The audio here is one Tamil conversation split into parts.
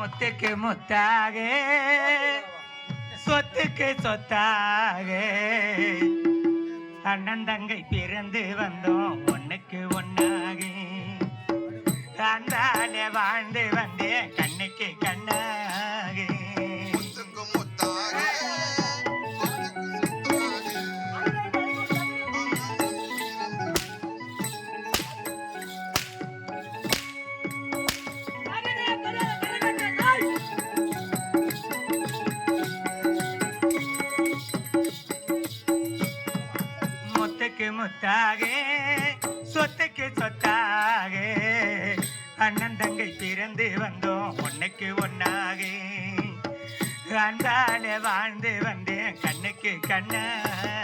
முத்துக்கு முத்தாக சொத்துக்கு சொத்தாக அண்ணன் தங்கை பிறந்து வந்தோம் ஒன்னுக்கு ஒண்ணாக. அந்தாலே வாழ்ந்து வந்தேன் கண்ணுக்கு கண்ணாக. முத்துக்கு சொத்துக்கு சொத்தாக. அண்ணன் தங்கை பிறந்து வந்தோம் ஒண்ணுக்கு ஒண்ணாக அந்தால வாழ்ந்து வந்தேன் கண்ணுக்கு கண்ணாக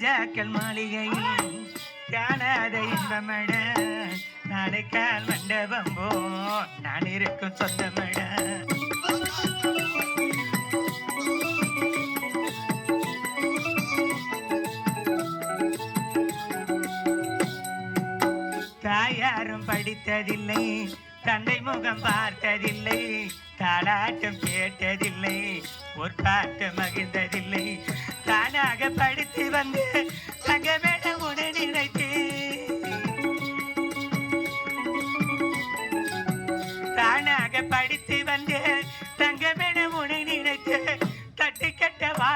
ராஜாக்கள் மாளிகையில் காணாத இன்பமட. நாளைக்கால் மண்டபம் போ நான் இருக்கும் சொந்தமட. தாயாரும் படித்ததில்லை தந்தை முகம் பார்த்ததில்லை தாளாட்டம் கேட்டதில்லை ஒரு பாட்டு மகிழ்ந்ததில்லை.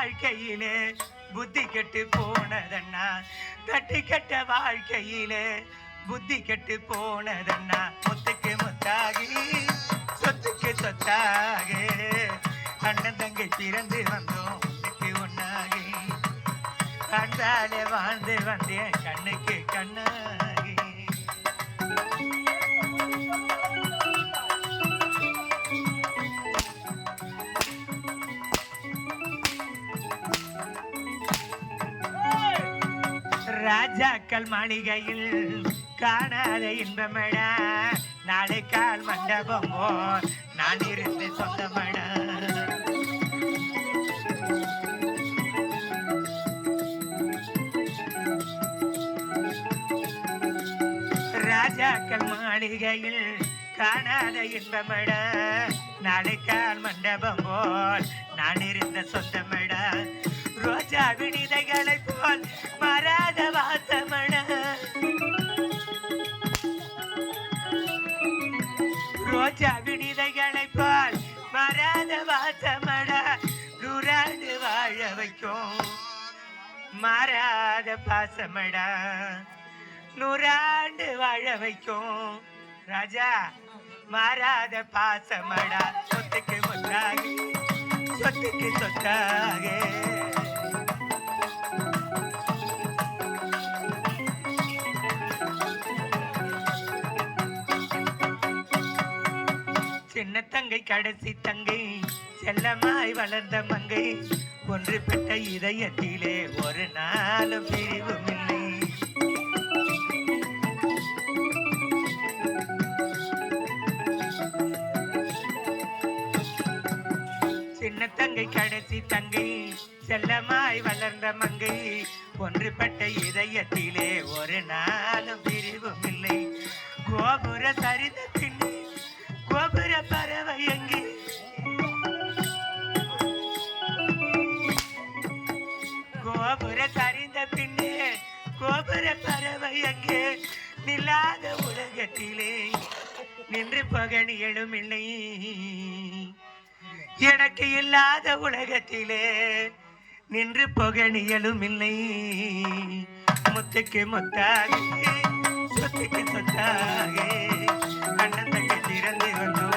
வாழ்க்கையிலே புத்தி கெட்டு போனதண்ணா. தட்டு கெட்ட வாழ்க்கையிலே புத்தி கெட்டு போனதண்ணா. முத்துக்கு முத்தாகி சொத்துக்கு சொத்தாகி. அண்ணன் தங்கை பிறந்து வந்தோம் ஒண்ணுக்கு ஒண்ணாகி. கண்டாலே வாழ்ந்து வந்தேன் கண்ணுக்கு கண்ணாகி ராஜாக்கள் மாளிகையில் காணாத இன்பமடா. நாளை கால் மண்டபம் போல் நான் இருந்து சொந்தமடா. ராஜாக்கள் மாளிகையில் காணாத இன்பமடா. நாளை கால் மண்டபம் போல் நான் இருந்த சொந்தமடா. ரோஜா விடிதைகளை போல் மராத வாசமண. ரோஜா விடிதைகளை போல் மராத வாசமண. நூறாண்டு வாழ வைக்கும். மாறாத பாசமடா நூறாண்டு வாழ வைக்கும். ராஜா மாறாத பாசமடா சொத்துக்கு முத்தாக சொத்துக்கு சொத்தாக. சின்ன தங்கை கடைசி தங்கை செல்லமாய் வளர்ந்த மங்கை. ஒன்று பெற்ற இதயத்திலே ஒரு நாளும் பிரிவும் இல்லை. சின்ன தங்கை கடைசி தங்கை செல்லமாய் வளர்ந்த மங்கை. ஒன்றுபட்ட இதயத்திலே ஒரு நாளும் பிரிவும் இல்லை. கோபுர சரிந்த பின்னே பறவை எங்கே? கோபுர சரிந்த பின்னே கோபுர பறவை எங்கே? நில்லாத உலகத்திலே நின்று பகனி எழுமில்லை. எனக்கு இல்லாத உலகத்திலே நின்று புகழியலும் இல்லை முத்துக்கு முத்தாக சொத்துக்கு சொத்தாக. കിടന്നിരുന്നു